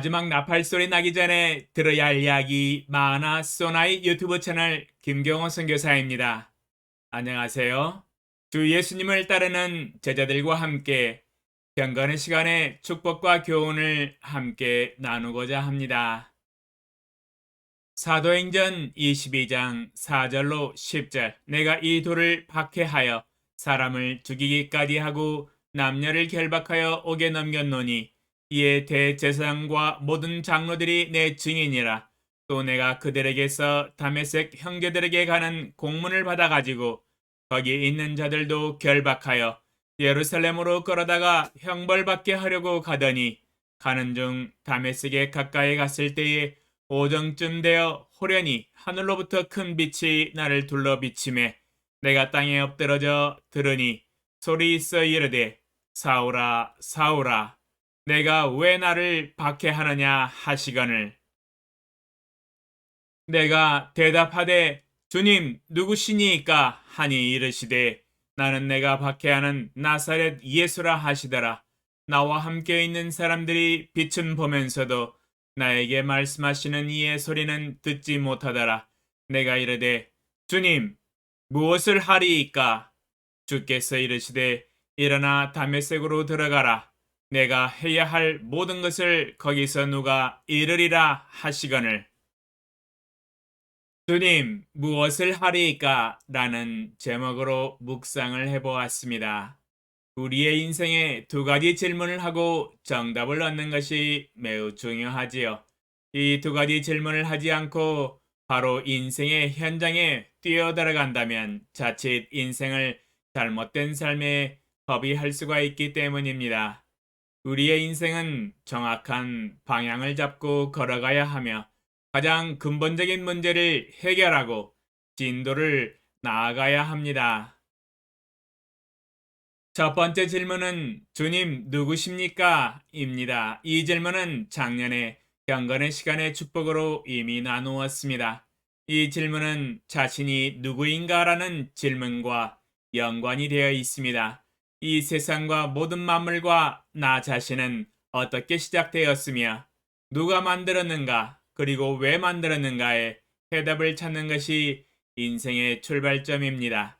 마지막 나팔 소리 나기 전에 들어야 할 이야기 마하나 소나이 유튜브 채널 김경호 선교사입니다. 안녕하세요. 주 예수님을 따르는 제자들과 함께 경건의 시간에 축복과 교훈을 함께 나누고자 합니다. 사도행전 22장 4절로 10절 내가 이 돌을 박해하여 사람을 죽이기까지 하고 남녀를 결박하여 옥에 넘겼노니 이에 대제사장과 모든 장로들이 내 증인이라. 또 내가 그들에게서 다메섹 형제들에게 가는 공문을 받아 가지고 거기 있는 자들도 결박하여 예루살렘으로 끌어다가 형벌받게 하려고 가더니 가는 중 다메섹에 가까이 갔을 때에 오정쯤 되어 호련히 하늘로부터 큰 빛이 나를 둘러 비침에 내가 땅에 엎드러져 들으니 소리 있어 이르되 사오라 사오라 내가 왜 나를 박해하느냐 하시거늘 내가 대답하되 주님 누구시니까 하니 이르시되 나는 내가 박해하는 나사렛 예수라 하시더라. 나와 함께 있는 사람들이 빛은 보면서도 나에게 말씀하시는 이의 소리는 듣지 못하더라. 내가 이르되 주님 무엇을 하리이까? 주께서 이르시되 일어나 다메섹으로 들어가라 내가 해야 할 모든 것을 거기서 누가 이르리라 하시거늘 주님 무엇을 하리이까 라는 제목으로 묵상을 해보았습니다. 우리의 인생에 두 가지 질문을 하고 정답을 얻는 것이 매우 중요하지요. 이 두 가지 질문을 하지 않고 바로 인생의 현장에 뛰어들어간다면 자칫 인생을 잘못된 삶에 허비할 수가 있기 때문입니다. 우리의 인생은 정확한 방향을 잡고 걸어가야 하며 가장 근본적인 문제를 해결하고 진도를 나아가야 합니다. 첫 번째 질문은 주님 누구십니까? 입니다. 이 질문은 작년에 경건의 시간의 축복으로 이미 나누었습니다. 이 질문은 자신이 누구인가라는 질문과 연관이 되어 있습니다. 이 세상과 모든 만물과 나 자신은 어떻게 시작되었으며 누가 만들었는가 그리고 왜 만들었는가에 해답을 찾는 것이 인생의 출발점입니다.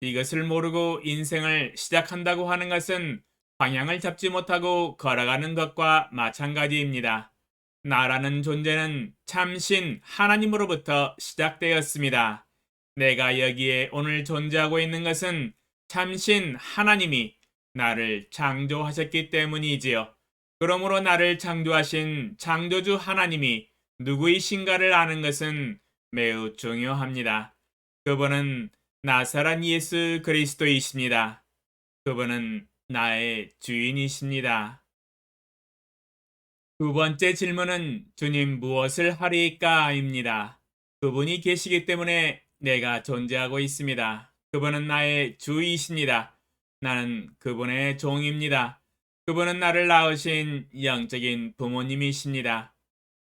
이것을 모르고 인생을 시작한다고 하는 것은 방향을 잡지 못하고 걸어가는 것과 마찬가지입니다. 나라는 존재는 참신 하나님으로부터 시작되었습니다. 내가 여기에 오늘 존재하고 있는 것은 참신 하나님이 나를 창조하셨기 때문이지요. 그러므로 나를 창조하신 창조주 하나님이 누구이신가를 아는 것은 매우 중요합니다. 그분은 나사란 예수 그리스도이십니다. 그분은 나의 주인이십니다. 두 번째 질문은 주님 무엇을 하리까 입니다. 그분이 계시기 때문에 내가 존재하고 있습니다. 그분은 나의 주이십니다. 나는 그분의 종입니다. 그분은 나를 낳으신 영적인 부모님이십니다.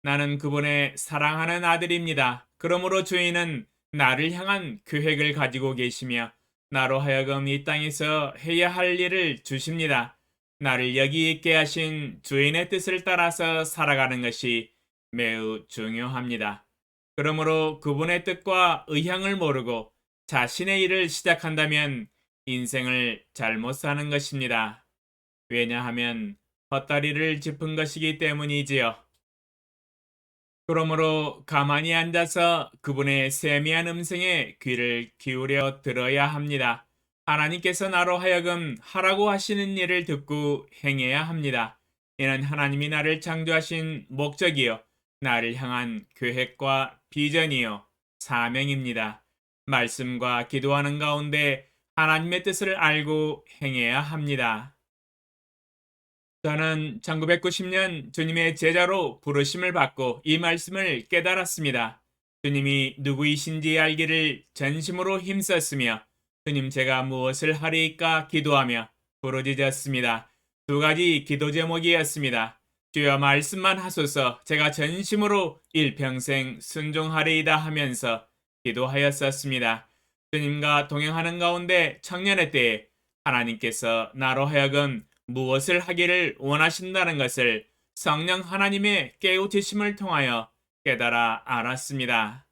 나는 그분의 사랑하는 아들입니다. 그러므로 주인은 나를 향한 계획을 가지고 계시며 나로 하여금 이 땅에서 해야 할 일을 주십니다. 나를 여기 있게 하신 주인의 뜻을 따라서 살아가는 것이 매우 중요합니다. 그러므로 그분의 뜻과 의향을 모르고 자신의 일을 시작한다면 인생을 잘못 사는 것입니다. 왜냐하면 헛다리를 짚은 것이기 때문이지요. 그러므로 가만히 앉아서 그분의 세미한 음성에 귀를 기울여 들어야 합니다. 하나님께서 나로 하여금 하라고 하시는 일을 듣고 행해야 합니다. 이는 하나님이 나를 창조하신 목적이요. 나를 향한 계획과 비전이요. 사명입니다. 말씀과 기도하는 가운데 하나님의 뜻을 알고 행해야 합니다. 저는 1990년 주님의 제자로 부르심을 받고 이 말씀을 깨달았습니다. 주님이 누구이신지 알기를 전심으로 힘썼으며 주님 제가 무엇을 하리까 기도하며 부르짖었습니다. 두 가지 기도 제목이었습니다. 주여 말씀만 하소서 제가 전심으로 일평생 순종하리이다 하면서 기도하였었습니다. 주님과 동행하는 가운데 청년의 때에 하나님께서 나로 하여금 무엇을 하기를 원하신다는 것을 성령 하나님의 깨우치심을 통하여 깨달아 알았습니다.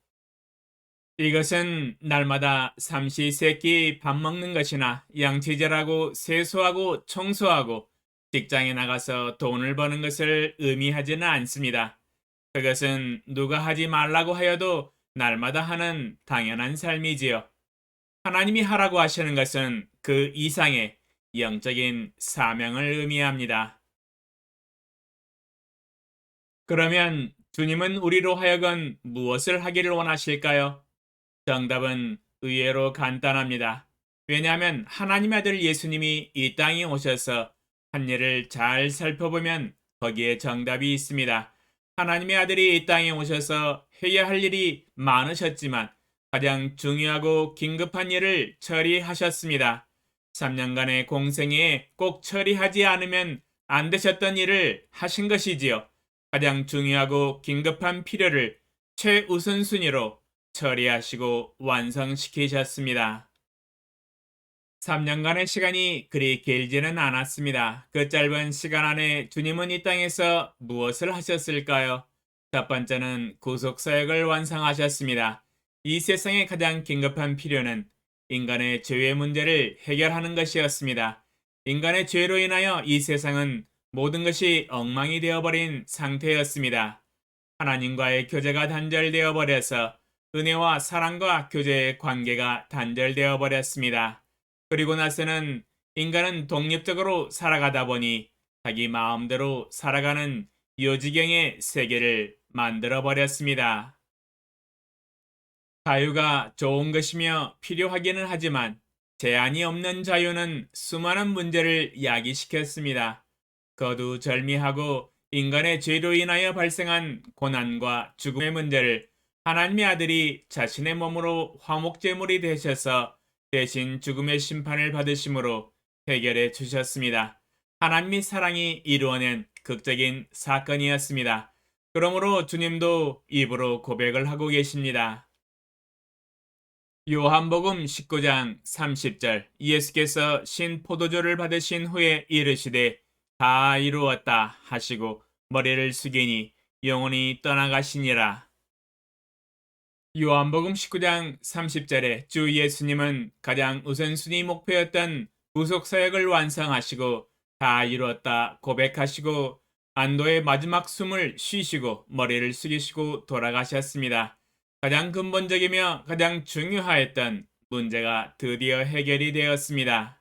이것은 날마다 삼시 세끼 밥 먹는 것이나 양치질하고 세수하고 청소하고 직장에 나가서 돈을 버는 것을 의미하지는 않습니다. 그것은 누가 하지 말라고 하여도 날마다 하는 당연한 삶이지요. 하나님이 하라고 하시는 것은 그 이상의 영적인 사명을 의미합니다. 그러면 주님은 우리로 하여금 무엇을 하기를 원하실까요? 정답은 의외로 간단합니다. 왜냐하면 하나님 아들 예수님이 이 땅에 오셔서 한 일을 잘 살펴보면 거기에 정답이 있습니다. 하나님의 아들이 이 땅에 오셔서 해야 할 일이 많으셨지만 가장 중요하고 긴급한 일을 처리하셨습니다. 3년간의 공생에 꼭 처리하지 않으면 안 되셨던 일을 하신 것이지요. 가장 중요하고 긴급한 필요를 최우선순위로 처리하시고 완성시키셨습니다. 3년간의 시간이 그리 길지는 않았습니다. 그 짧은 시간 안에 주님은 이 땅에서 무엇을 하셨을까요? 첫 번째는 구속사역을 완성하셨습니다. 이 세상의 가장 긴급한 필요는 인간의 죄의 문제를 해결하는 것이었습니다. 인간의 죄로 인하여 이 세상은 모든 것이 엉망이 되어버린 상태였습니다. 하나님과의 교제가 단절되어 버려서 은혜와 사랑과 교제의 관계가 단절되어 버렸습니다. 그리고 나서는 인간은 독립적으로 살아가다 보니 자기 마음대로 살아가는 요지경의 세계를 만들어 버렸습니다. 자유가 좋은 것이며 필요하기는 하지만 제한이 없는 자유는 수많은 문제를 야기시켰습니다. 거두절미하고 인간의 죄로 인하여 발생한 고난과 죽음의 문제를 하나님의 아들이 자신의 몸으로 화목제물이 되셔서 대신 죽음의 심판을 받으심으로 해결해 주셨습니다. 하나님의 사랑이 이루어낸 극적인 사건이었습니다. 그러므로 주님도 입으로 고백을 하고 계십니다. 요한복음 19장 30절 예수께서 신 포도주를 받으신 후에 이르시되 다 이루었다 하시고 머리를 숙이니 영혼이 떠나가시니라. 요한복음 19장 30절에 주 예수님은 가장 우선순위 목표였던 구속사역을 완성하시고 다 이루었다 고백하시고 안도의 마지막 숨을 쉬시고 머리를 숙이시고 돌아가셨습니다. 가장 근본적이며 가장 중요하였던 문제가 드디어 해결이 되었습니다.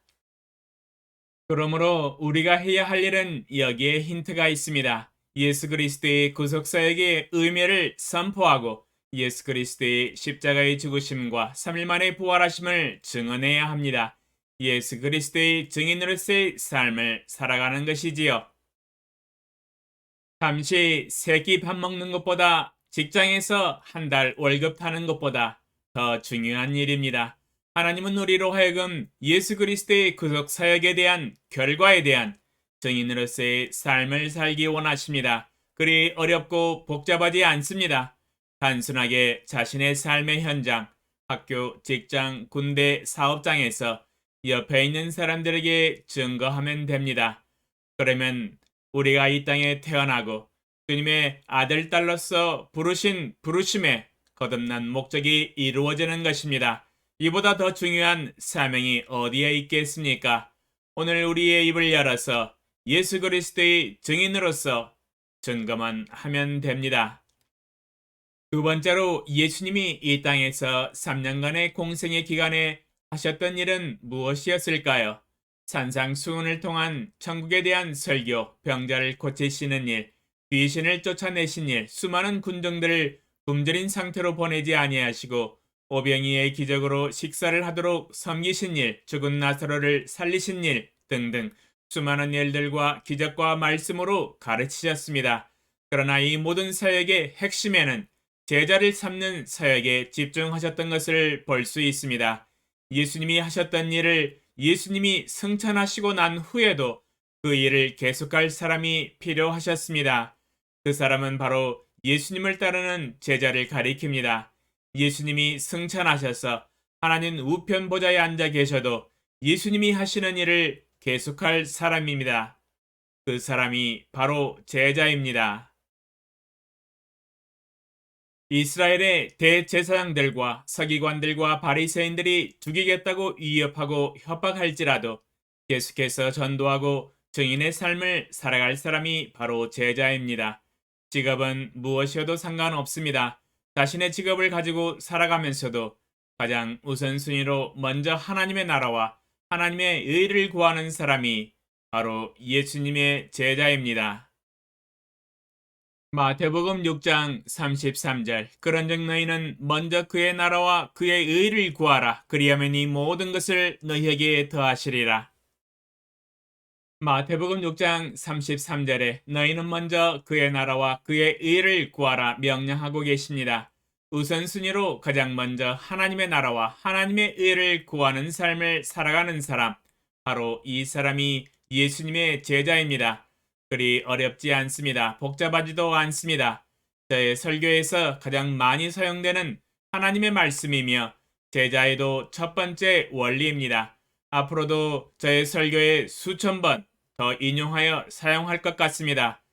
그러므로 우리가 해야 할 일은 여기에 힌트가 있습니다. 예수 그리스도의 구속사역의 의미를 선포하고 예수 그리스도의 십자가의 죽으심과 3일 만에 부활하심을 증언해야 합니다. 예수 그리스도의 증인으로서의 삶을 살아가는 것이지요. 잠시 세끼 밥 먹는 것보다 직장에서 한 달 월급 타는 것보다 더 중요한 일입니다. 하나님은 우리로 하여금 예수 그리스도의 구속 사역에 대한 결과에 대한 증인으로서의 삶을 살기 원하십니다. 그리 어렵고 복잡하지 않습니다. 단순하게 자신의 삶의 현장, 학교, 직장, 군대, 사업장에서 옆에 있는 사람들에게 증거하면 됩니다. 그러면 우리가 이 땅에 태어나고 주님의 아들, 딸로서 부르신 부르심에 거듭난 목적이 이루어지는 것입니다. 이보다 더 중요한 사명이 어디에 있겠습니까? 오늘 우리의 입을 열어서 예수 그리스도의 증인으로서 증거만 하면 됩니다. 두 번째로 예수님이 이 땅에서 3년간의 공생의 기간에 하셨던 일은 무엇이었을까요? 산상수훈을 통한 천국에 대한 설교, 병자를 고치시는 일, 귀신을 쫓아내신 일, 수많은 군정들을 굶주린 상태로 보내지 아니하시고 오병이의 기적으로 식사를 하도록 섬기신 일, 죽은 나사로를 살리신 일 등등 수많은 일들과 기적과 말씀으로 가르치셨습니다. 그러나 이 모든 사역의 핵심에는 제자를 삼는 사역에 집중하셨던 것을 볼 수 있습니다. 예수님이 하셨던 일을 예수님이 승천하시고 난 후에도 그 일을 계속할 사람이 필요하셨습니다. 그 사람은 바로 예수님을 따르는 제자를 가리킵니다. 예수님이 승천하셔서 하나님 우편 보좌에 앉아 계셔도 예수님이 하시는 일을 계속할 사람입니다. 그 사람이 바로 제자입니다. 이스라엘의 대제사장들과 서기관들과 바리새인들이 죽이겠다고 위협하고 협박할지라도 계속해서 전도하고 증인의 삶을 살아갈 사람이 바로 제자입니다. 직업은 무엇이어도 상관없습니다. 자신의 직업을 가지고 살아가면서도 가장 우선순위로 먼저 하나님의 나라와 하나님의 의를 구하는 사람이 바로 예수님의 제자입니다. 마태복음 6장 33절 그런즉 너희는 먼저 그의 나라와 그의 의를 구하라 그리하면 이 모든 것을 너희에게 더하시리라. 마태복음 6장 33절에 너희는 먼저 그의 나라와 그의 의를 구하라 명령하고 계십니다. 우선순위로 가장 먼저 하나님의 나라와 하나님의 의를 구하는 삶을 살아가는 사람, 바로 이 사람이 예수님의 제자입니다. 그리 어렵지 않습니다. 복잡하지도 않습니다. 저의 설교에서 가장 많이 사용되는 하나님의 말씀이며 제자에도 첫 번째 원리입니다. 앞으로도 저의 설교에 수천 번 더 인용하여 사용할 것 같습니다.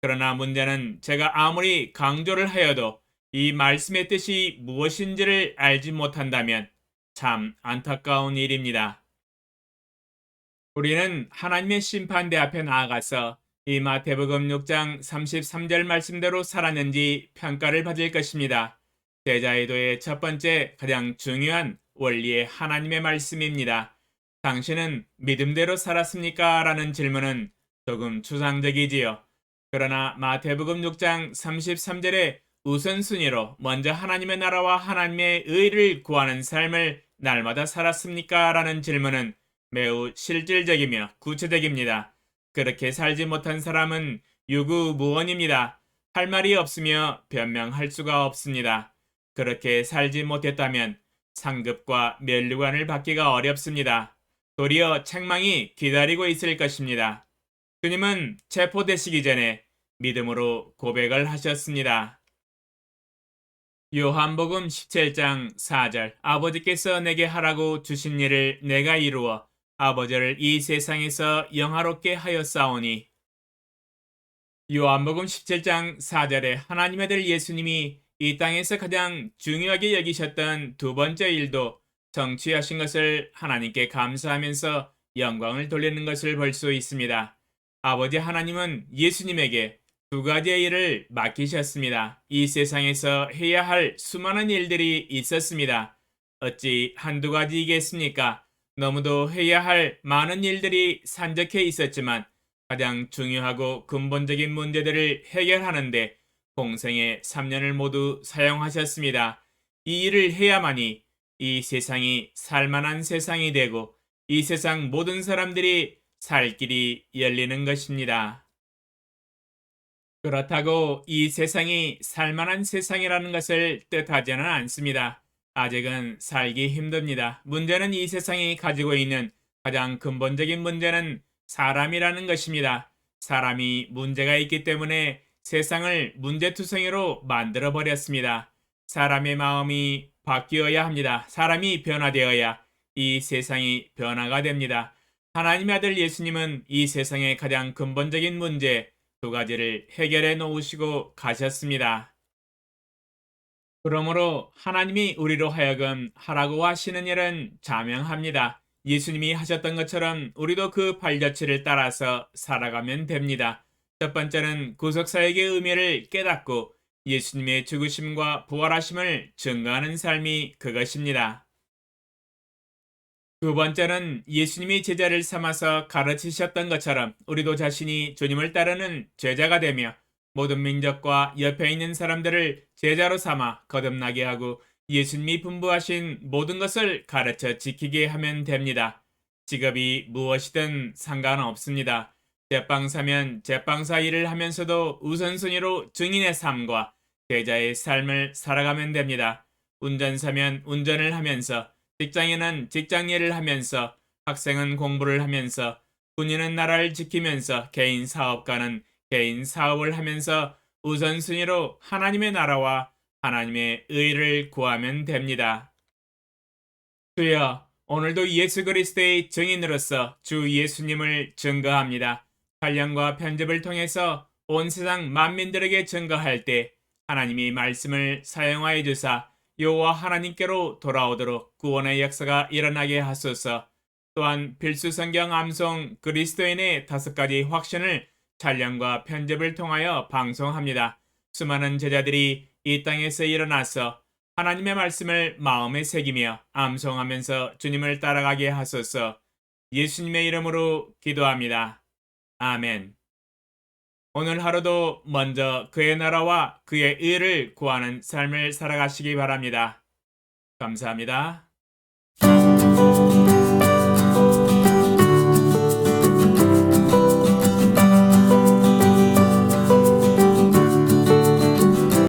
그러나 문제는 제가 아무리 강조를 하여도 이 말씀의 뜻이 무엇인지를 알지 못한다면 참 안타까운 일입니다. 우리는 하나님의 심판대 앞에 나아가서 이 마태복음 6장 33절 말씀대로 살았는지 평가를 받을 것입니다. 제자의도의 첫 번째 가장 중요한 원리의 하나님의 말씀입니다. 당신은 믿음대로 살았습니까? 라는 질문은 조금 추상적이지요. 그러나 마태복음 6장 33절에 우선순위로 먼저 하나님의 나라와 하나님의 의를 구하는 삶을 날마다 살았습니까? 라는 질문은 매우 실질적이며 구체적입니다. 그렇게 살지 못한 사람은 유구무원입니다. 할 말이 없으며 변명할 수가 없습니다. 그렇게 살지 못했다면 상급과 면류관을 받기가 어렵습니다. 도리어 책망이 기다리고 있을 것입니다. 주님은 체포되시기 전에 믿음으로 고백을 하셨습니다. 요한복음 17장 4절 아버지께서 내게 하라고 주신 일을 내가 이루어 아버지를 이 세상에서 영화롭게 하였사오니 요한복음 17장 4절에 하나님의 아들 예수님이 이 땅에서 가장 중요하게 여기셨던 두 번째 일도 정취하신 것을 하나님께 감사하면서 영광을 돌리는 것을 볼 수 있습니다. 아버지 하나님은 예수님에게 두 가지의 일을 맡기셨습니다. 이 세상에서 해야 할 수많은 일들이 있었습니다. 어찌 한두 가지이겠습니까? 너무도 해야 할 많은 일들이 산적해 있었지만 가장 중요하고 근본적인 문제들을 해결하는데 공생의 3년을 모두 사용하셨습니다. 이 일을 해야만이 이 세상이 살만한 세상이 되고 이 세상 모든 사람들이 살 길이 열리는 것입니다. 그렇다고 이 세상이 살만한 세상이라는 것을 뜻하지는 않습니다. 아직은 살기 힘듭니다. 문제는 이 세상이 가지고 있는 가장 근본적인 문제는 사람이라는 것입니다. 사람이 문제가 있기 때문에 세상을 문제투성이로 만들어 버렸습니다. 사람의 마음이 바뀌어야 합니다. 사람이 변화되어야 이 세상이 변화가 됩니다. 하나님의 아들 예수님은 이 세상의 가장 근본적인 문제 두 가지를 해결해 놓으시고 가셨습니다. 그러므로 하나님이 우리로 하여금 하라고 하시는 일은 자명합니다. 예수님이 하셨던 것처럼 우리도 그 발자취를 따라서 살아가면 됩니다. 첫 번째는 구속사역의 의미를 깨닫고 예수님의 죽으심과 부활하심을 증거하는 삶이 그것입니다. 두 번째는 예수님이 제자를 삼아서 가르치셨던 것처럼 우리도 자신이 주님을 따르는 제자가 되며 모든 민족과 옆에 있는 사람들을 제자로 삼아 거듭나게 하고 예수님이 분부하신 모든 것을 가르쳐 지키게 하면 됩니다. 직업이 무엇이든 상관없습니다. 제빵사면 제빵사 일을 하면서도 우선순위로 증인의 삶과 제자의 삶을 살아가면 됩니다. 운전사면 운전을 하면서 직장인은 직장 일을 하면서 학생은 공부를 하면서 군인은 나라를 지키면서 개인 사업가는 개인 사업을 하면서 우선순위로 하나님의 나라와 하나님의 의를 구하면 됩니다. 주여, 오늘도 예수 그리스도의 증인으로서 주 예수님을 증거합니다. 찬양과 편집을 통해서 온 세상 만민들에게 증거할 때 하나님이 말씀을 사용하여 주사 여호와 하나님께로 돌아오도록 구원의 역사가 일어나게 하소서. 또한 필수 성경 암송 그리스도인의 다섯 가지 확신을 찬양과 편집을 통하여 방송합니다. 수많은 제자들이 이 땅에서 일어나서 하나님의 말씀을 마음에 새기며 암송하면서 주님을 따라가게 하소서. 예수님의 이름으로 기도합니다. 아멘. 오늘 하루도 먼저 그의 나라와 그의 의를 구하는 삶을 살아가시기 바랍니다. 감사합니다.